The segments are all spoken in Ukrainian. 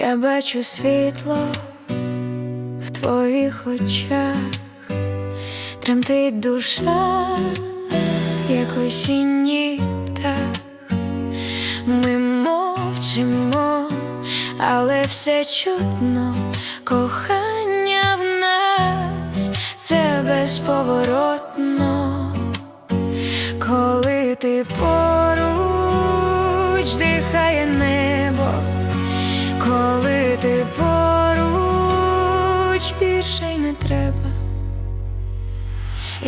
Я бачу світло в твоїх очах, тремтить душа, як осінній птах. Ми мовчимо, але все чутно, кохання в нас це безповоротно, коли ти поруч дихає небо,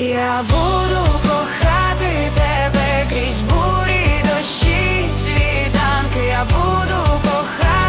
Я буду кохати тебе крізь бурі, дощі, світанки, я буду кохати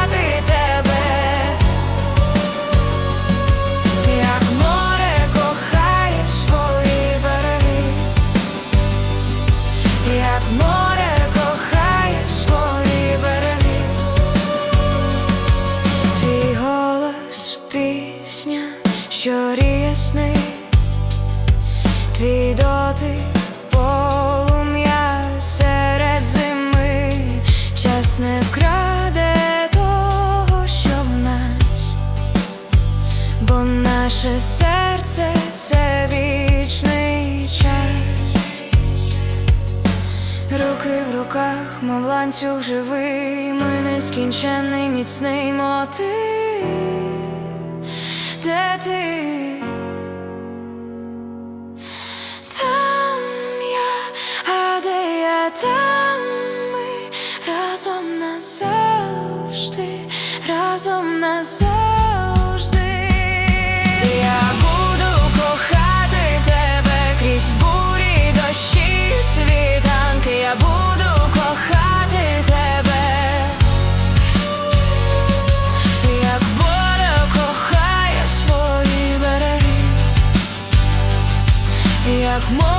час того, що в нас, бо наше серце це вічний час, руки в руках, мов ланцюг живий, ми нескінченний міцний мотив, де ти? Там я, а де я там назавжди, разом назавжди. Я буду кохати тебе крізь бурі, дощі, світанки, я буду кохати тебе, як море кохає свої береги. Як море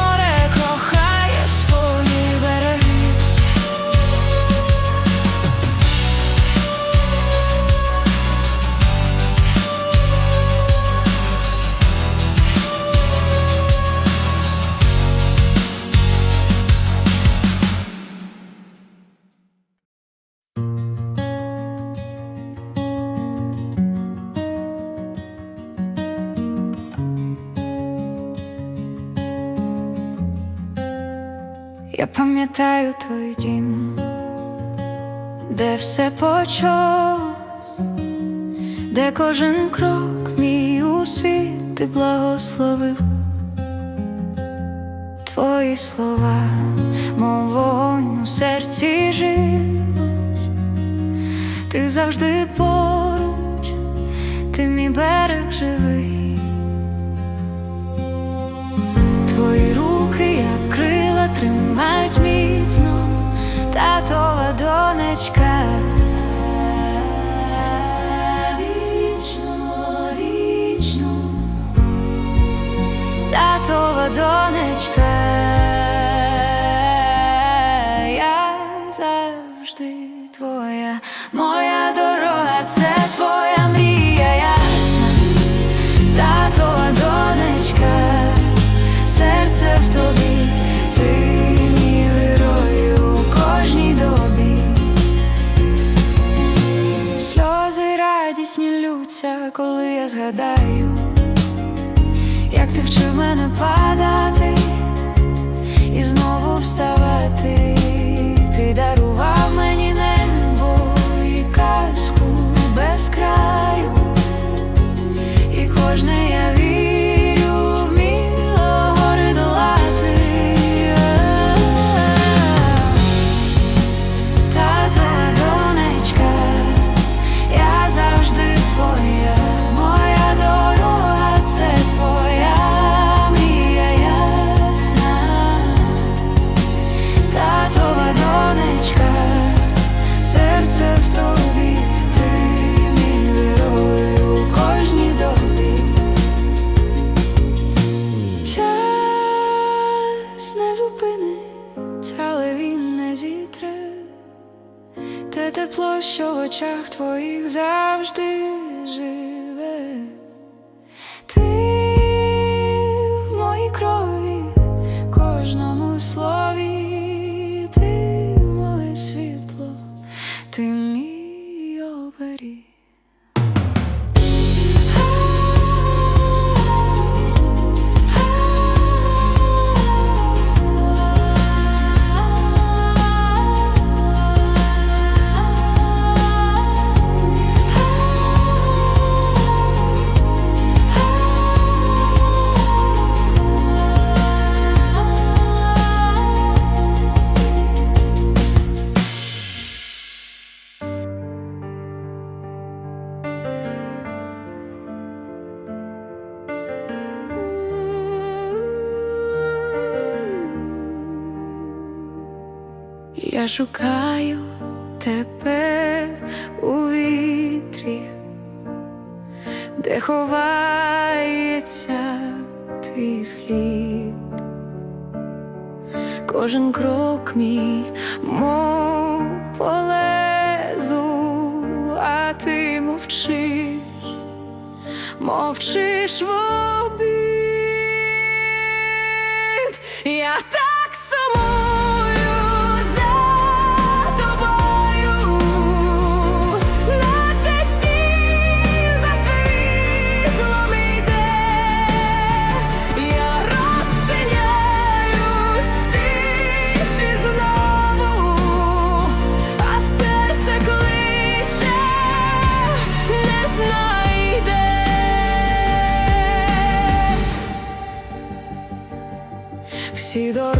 Я пам'ятаю той дім, де все почалось, де кожен крок мій у світ ти благословив. Твої слова, мов вогонь у серці жилось, ти завжди поруч, ти мій берег живий. Тримають міцно, татова донечка. Вічно, вічно, татова донечка. Коли я згадаю, як ти вчив мене падати і знову вставати. Ти дарував мені небо і казку без краю. І кожне я вірю твоїх завжди Шукаю тебе у вітрі, де ховається твій слід. Кожен крок мій, мов полезу, а ти мовчиш, мовчиш в sido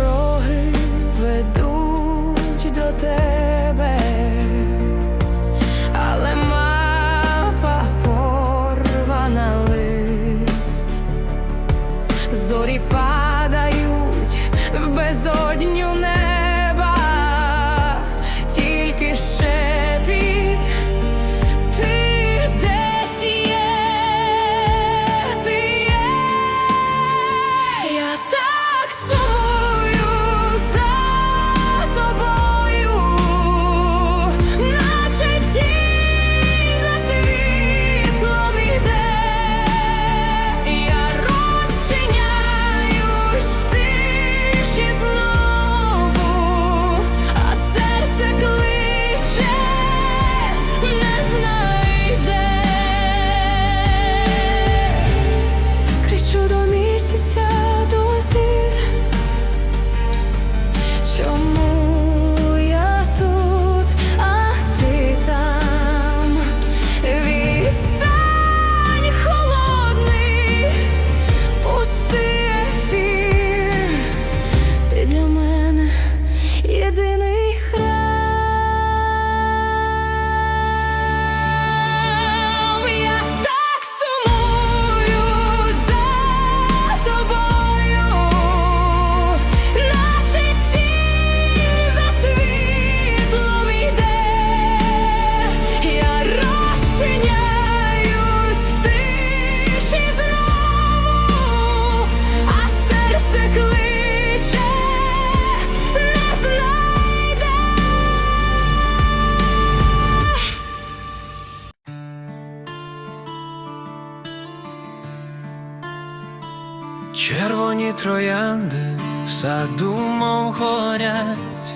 Червоні троянди в саду мов горять,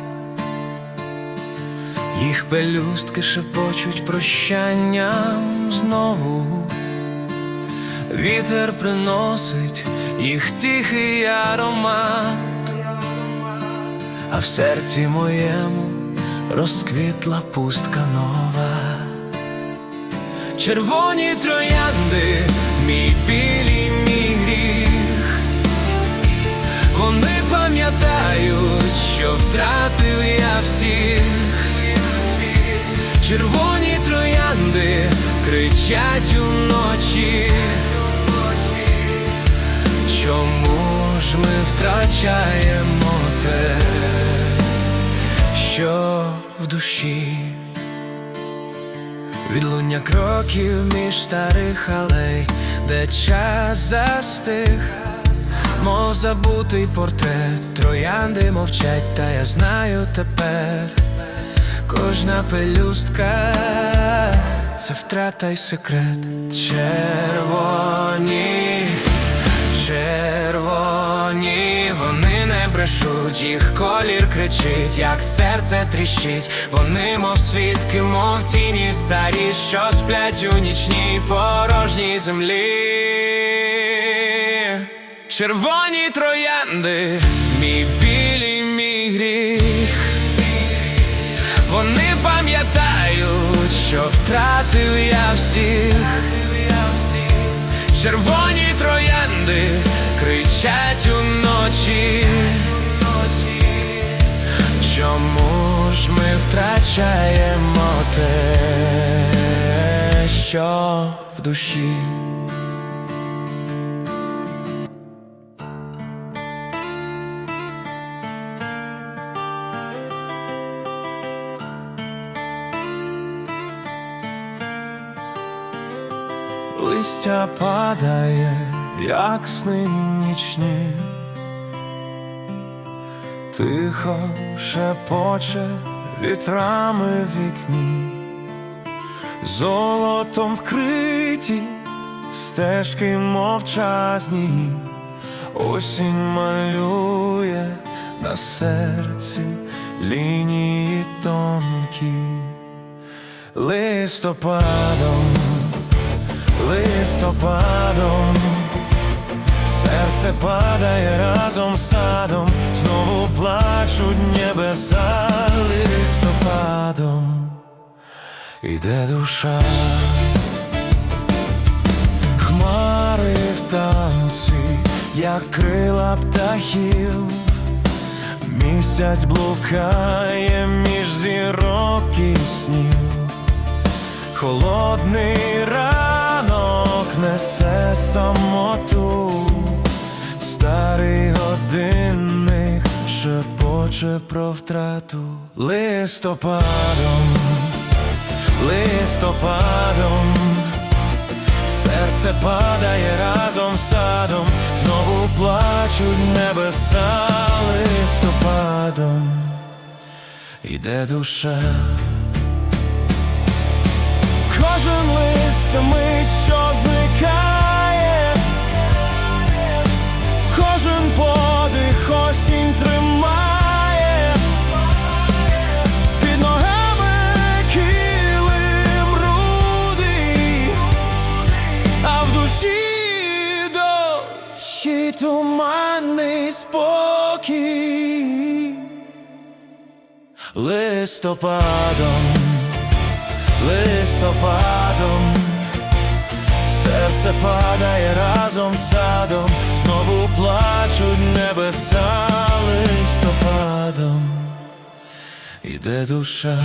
їх пелюстки шепочуть прощанням знову. Вітер приносить їх тихий аромат, а в серці моєму розквітла пустка нова. Червоні троянди, мій білий що втратив я всіх. Червоні троянди кричать уночі. Чому ж ми втрачаємо те, що в душі? Відлуння кроків між старих алей, де час застиг, мов забутий портрет, троянди мовчать, та я знаю тепер, кожна пелюстка це втрата й секрет. Червоні, червоні, вони не брешуть, їх колір кричить, як серце тріщить, вони, мов свідки, мов тіні старі, що сплять у нічній порожній землі. Червоні троянди, мій білий мій гріх. Вони пам'ятають, що втратив я всіх. Червоні троянди кричать уночі. Чому ж ми втрачаємо те, що в душі? Листя падає, як сни нічні, тихо шепоче вітрами вікні, золотом вкриті стежки мовчазні, осінь малює на серці лінії тонкі, листопадом, листопадом. Серце падає разом з садом, знову плачуть небеса листопадом, іде душа, хмари в танці, як крила птахів, місяць блукає між зірок і снів. Холодний ранок несе самоту, старий годинник шепоче про втрату. Листопадом, листопадом, серце падає разом з садом, знову плачуть небеса листопадом, іде душа. Кожен лист це мить, що зникає, листопадом листопадом, серце падає разом з садом, знову плачуть небеса листопадом, іде душа.